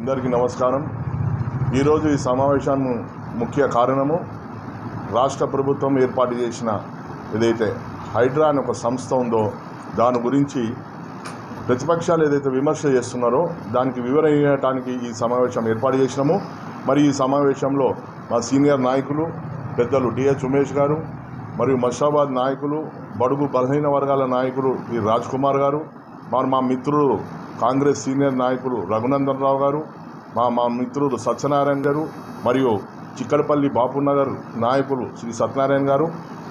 అందరికీ నమస్కారం. ఈరోజు ఈ సమావేశాన్ని ముఖ్య కారణము రాష్ట్ర ప్రభుత్వం ఏర్పాటు చేసిన ఏదైతే హైడ్రా అనే ఒక సంస్థ ఉందో దాని గురించి ప్రతిపక్షాలు ఏదైతే విమర్శ చేస్తున్నారో దానికి వివరించడానికి ఈ సమావేశం ఏర్పాటు చేసినాము. మరి ఈ సమావేశంలో మా సీనియర్ నాయకులు పెద్దలు డిహెచ్ ఉమేష్ గారు మరియు మషాబాద్ నాయకులు బడుగు బలహీన వర్గాల నాయకులు ఈ రాజ్ కుమార్ గారు మరి మా మిత్రులు కాంగ్రెస్ సీనియర్ నాయకులు రఘునందన్ రావు గారు మా మా మిత్రులు సత్యనారాయణ గారు మరియు చిక్కడపల్లి బాపునగర్ నాయకులు శ్రీ సత్యనారాయణ గారు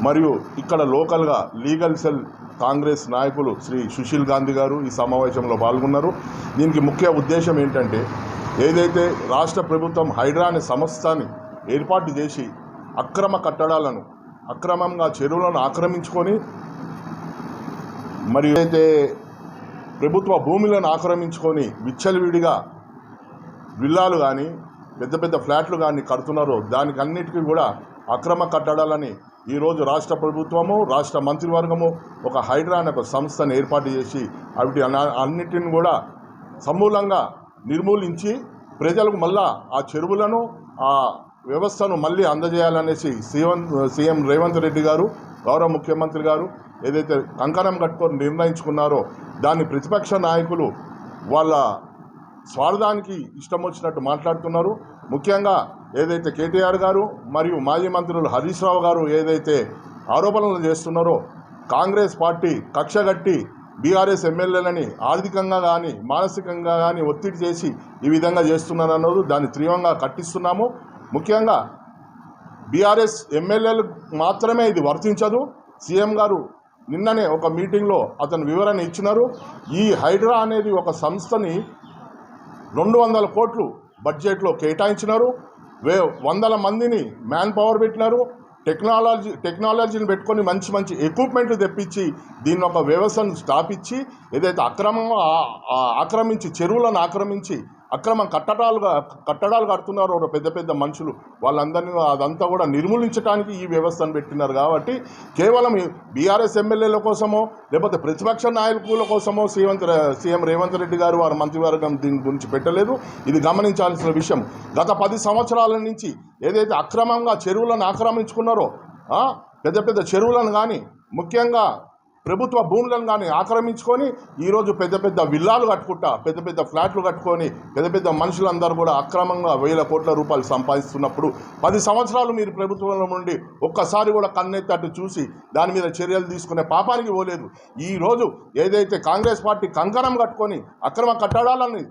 మరియు ఇక్కడ లోకల్గా లీగల్ సెల్ కాంగ్రెస్ నాయకులు శ్రీ సుశీల్ గాంధీ గారు ఈ సమావేశంలో పాల్గొన్నారు. దీనికి ముఖ్య ఉద్దేశం ఏంటంటే ఏదైతే రాష్ట్ర ప్రభుత్వం హైడ్రా అనే సంస్థని ఏర్పాటు చేసి అక్రమ కట్టడాలను అక్రమంగా చెరువులను ఆక్రమించుకొని మరియు ఏదైతే ప్రభుత్వ భూములను ఆక్రమించుకొని విచ్చలవిడిగా విల్లాలు కానీ పెద్ద పెద్ద ఫ్లాట్లు కానీ కడుతున్నారో దానికి అన్నిటికీ కూడా అక్రమ కట్టడాలని ఈరోజు రాష్ట్ర ప్రభుత్వము రాష్ట్ర మంత్రివర్గము ఒక హైడ్రా అనే ఒక సంస్థను ఏర్పాటు చేసి వాటి అన్నిటిని కూడా సమూలంగా నిర్మూలించి ప్రజలకు మళ్ళా ఆ చెరువులను ఆ వ్యవస్థను మళ్ళీ అందజేయాలనేసి సీఎం సీఎం రేవంత్ రెడ్డి గారు గౌరవ ముఖ్యమంత్రి గారు ఏదైతే కంకణం కట్టుకొని నిర్ణయించుకున్నారో దాన్ని ప్రతిపక్ష నాయకులు వాళ్ళ స్వార్థానికి ఇష్టం వచ్చినట్టు మాట్లాడుతున్నారు. ముఖ్యంగా ఏదైతే కేటీఆర్ గారు మరియు మాజీ మంత్రులు హరీష్ రావు గారు ఏదైతే ఆరోపణలు చేస్తున్నారో కాంగ్రెస్ పార్టీ కక్షగట్టి బీఆర్ఎస్ ఎమ్మెల్యేలని ఆర్థికంగా కానీ మానసికంగా కానీ ఒత్తిడి చేసి ఈ విధంగా చేస్తున్నారన్నది దాన్ని తీవ్రంగా కట్టిస్తున్నాము ముఖ్యంగా బీఆర్ఎస్ ఎమ్మెల్యేలు మాత్రమే ఇది వర్తించదు. సీఎం గారు నిన్ననే ఒక మీటింగ్లో అతను వివరణ ఇచ్చినారు. ఈ హైడ్రా అనేది ఒక సంస్థని రెండు వందల కోట్లు బడ్జెట్లో కేటాయించినారు. వే వందల మందిని మ్యాన్ పవర్ పెట్టినారు. టెక్నాలజీ టెక్నాలజీని పెట్టుకొని మంచి మంచి ఎక్విప్మెంట్లు తెప్పించి దీని ఒక వ్యవస్థను స్థాపించి ఏదైతే అక్రమంగా ఆక్రమించి చెరువులను ఆక్రమించి అక్రమ కట్టడాలుగా కట్టడాలు కడుతున్నారు పెద్ద పెద్ద మనుషులు. వాళ్ళందరినీ అదంతా కూడా నిర్మూలించడానికి ఈ వ్యవస్థను పెట్టినారు కాబట్టి కేవలం బీఆర్ఎస్ ఎమ్మెల్యేల కోసమో లేకపోతే ప్రతిపక్ష నాయకుల కోసమో సీఎం సీఎం రేవంత్ రెడ్డి గారు వారి మంత్రివర్గం దీని గురించి పెట్టలేదు. ఇది గమనించాల్సిన విషయం. గత పది సంవత్సరాల నుంచి ఏదైతే అక్రమంగా చెరువులను ఆక్రమించుకున్నారో పెద్ద పెద్ద చెరువులను కానీ ముఖ్యంగా ప్రభుత్వ భూములను కానీ ఆక్రమించుకొని ఈరోజు పెద్ద పెద్ద విల్లాలు కట్టుకుంటా పెద్ద పెద్ద ఫ్లాట్లు కట్టుకొని పెద్ద పెద్ద మనుషులందరూ కూడా అక్రమంగా వేల కోట్ల రూపాయలు సంపాదిస్తున్నప్పుడు పది సంవత్సరాలు మీరు ప్రభుత్వంలో నుండి ఒక్కసారి కూడా కన్నెత్తట్టు చూసి దాని మీద చర్యలు తీసుకునే పాపానికి పోలేదు. ఈరోజు ఏదైతే కాంగ్రెస్ పార్టీ కంకణం కట్టుకొని అక్రమ కట్టడాలని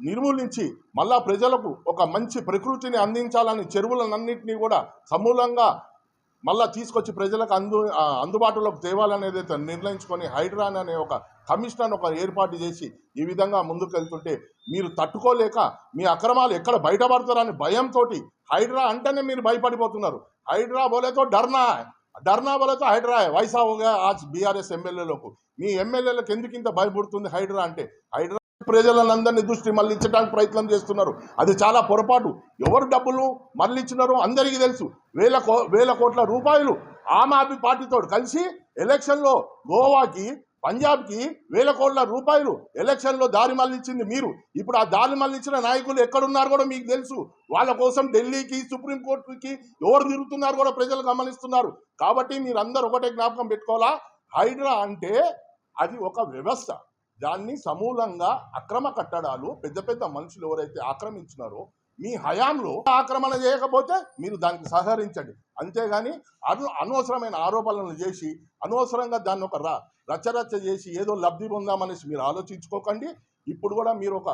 నిర్మూలించి మళ్ళా ప్రజలకు ఒక మంచి ప్రకృతిని అందించాలని చెరువులన్నింటినీ కూడా సమూలంగా మళ్ళా తీసుకొచ్చి ప్రజలకు అందు అందుబాటులోకి తేవాలనేది అయితే నిర్ణయించుకొని హైడ్రాన్ అనే ఒక కమిషన్ ఒక ఏర్పాటు చేసి ఈ విధంగా ముందుకెళ్తుంటే మీరు తట్టుకోలేక మీ అక్రమాలు ఎక్కడ బయటపడతారని భయంతో హైడ్రా అంటేనే మీరు భయపడిపోతున్నారు. హైడ్రా బోలేతో డర్నా డర్నా బోలేతో హైడ్రా. వైసా ఆ బీఆర్ఎస్ ఎమ్మెల్యేలకు. మీ ఎమ్మెల్యేలకు ఎందుకు ఇంత భయపడుతుంది హైడ్రా అంటే? హైడ్రా ప్రజలందరినీ దృష్టి మళ్ళించడానికి ప్రయత్నం చేస్తున్నారు. అది చాలా పొరపాటు. ఎవరు డబ్బులు మళ్ళించినారో అందరికీ తెలుసు. వేల కో వేల కోట్ల రూపాయలు ఆమ్ ఆద్మీ పార్టీతో కలిసి ఎలక్షన్లో గోవాకి పంజాబ్కి వేల కోట్ల రూపాయలు ఎలక్షన్లో దారి మళ్ళించింది మీరు. ఇప్పుడు ఆ దారి మళ్ళించిన నాయకులు ఎక్కడున్నారు కూడా మీకు తెలుసు. వాళ్ళ కోసం ఢిల్లీకి సుప్రీంకోర్టుకి ఎవరు తిరుగుతున్నారు కూడా ప్రజలు గమనిస్తున్నారు. కాబట్టి మీరందరూ ఒకటే జ్ఞాపకం పెట్టుకోవాలా? హైడ్రా అంటే అది ఒక వ్యవస్థ. దాన్ని సమూలంగా అక్రమ కట్టడాలు పెద్ద పెద్ద మనుషులు ఎవరైతే ఆక్రమించినారో మీ హయాంలో ఆక్రమణ చేయకపోతే మీరు దానికి సహకరించండి. అంతేగాని అను అనవసరమైన ఆరోపణలు చేసి అనవసరంగా దాన్ని ఒక ర చేసి ఏదో లబ్ధి పొందామనేసి మీరు ఆలోచించుకోకండి. ఇప్పుడు కూడా మీరు ఒక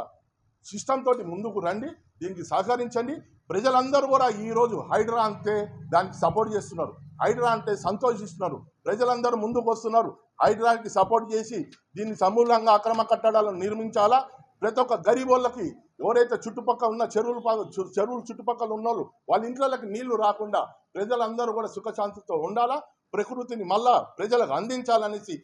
సిస్టమ్ తోటి ముందుకు రండి దీనికి సహకరించండి. ప్రజలందరూ కూడా ఈరోజు హైడ్రా అంతే దానికి సపోర్ట్ చేస్తున్నారు. హైడ్రా అంటే సంతోషిస్తున్నారు. ప్రజలందరూ ముందుకు వస్తున్నారు. హైడ్రాకి సపోర్ట్ చేసి దీన్ని సమూలంగా అక్రమ కట్టడాలను నిర్మించాలా? ప్రతి ఒక్క గరీబోళ్ళకి ఎవరైతే చుట్టుపక్కల ఉన్న చెరువులు చెరువులు చుట్టుపక్కల ఉన్నోళ్ళు వాళ్ళ ఇంట్లోకి నీళ్ళు రాకుండా ప్రజలందరూ కూడా సుఖశాంతితో ఉండాలా? ప్రకృతిని మళ్ళా ప్రజలకు అందించాలనేసి